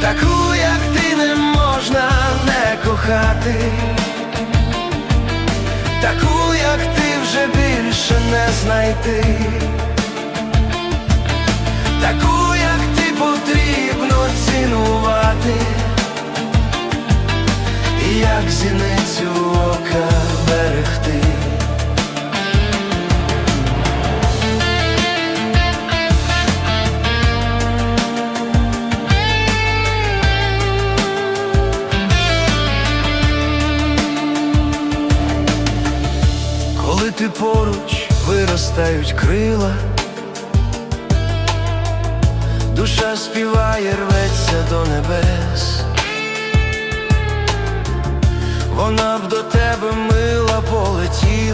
таку, як ти не можна не кохати, таку, як ти вже більше не знайти, таку, як ти потрібно цінувати, як зіницю Коли ти поруч виростають крила, душа співає, рветься до небес, вона б до тебе мила полетіла,